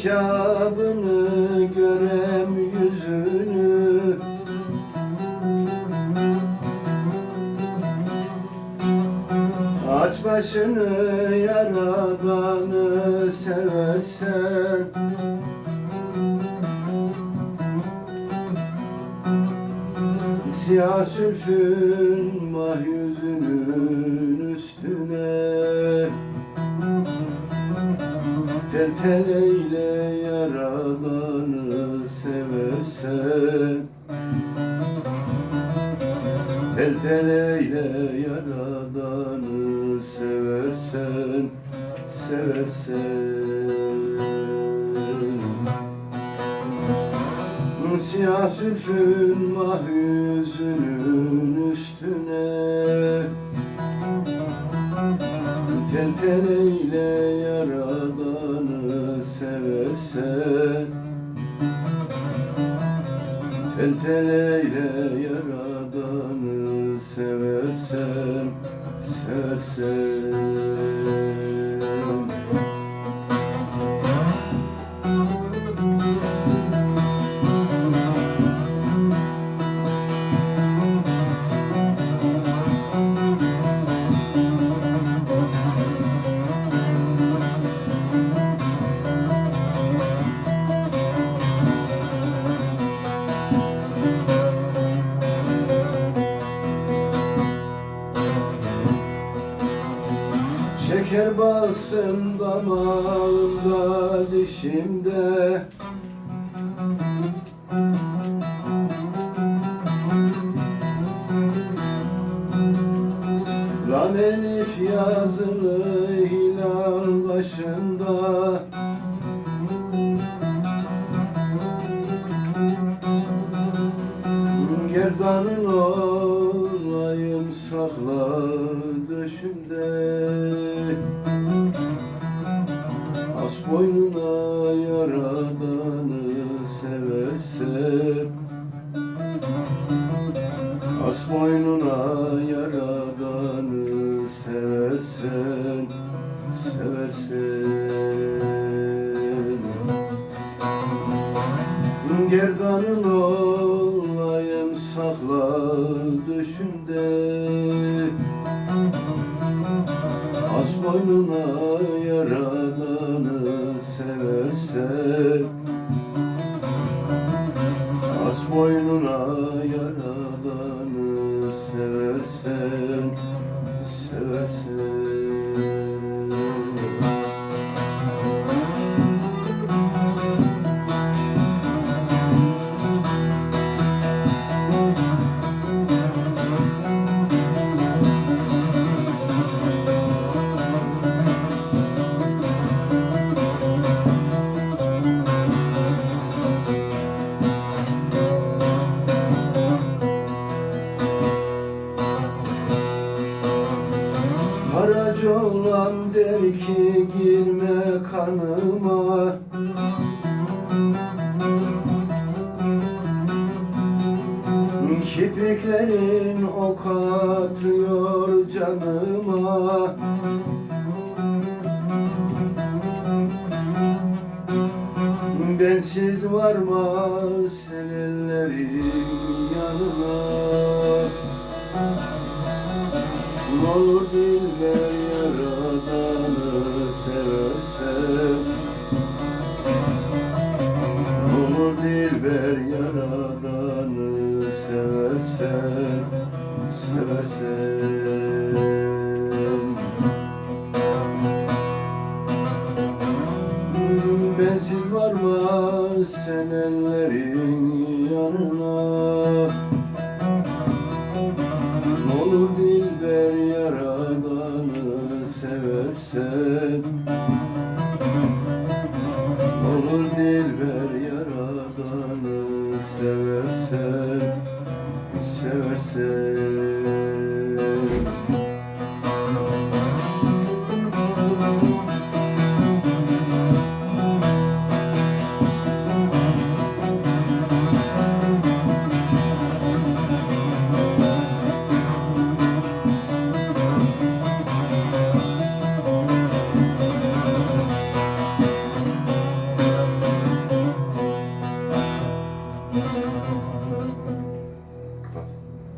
icabını görem yüzünü. Aç başını yaradanı seversen. Siyah sülfün mah yüzünün üstüne. Tel tel eyle Tel tel eyle yaradanı seversen Seversen. Siyah sülfün mahyüzünün üstüne Tel tel eyle yaradanı seversen. Tel tel eyle yaradanı seversen Seversen Şeker bassın damağımda dişimde. Lan elif yazılı hilal başında. Gerdanın olayım sakla döşümde. As boynuna yaradanı seversen As boynuna yaradanı seversen Seversen. Gerdanın As boynuna yaradanı seversen As boynuna yaradanı seversen Seversen Haracı olan der ki girme kanıma. Kipriklerin ok atıyor canıma. Bensiz varma sen ellerin yanına Olur dilber yaradanı seversen Olur dilber yaradanı seversen Seversen Bensiz varma sen ellerin yanına seversen Olur dilber yaradanı seversen Seversen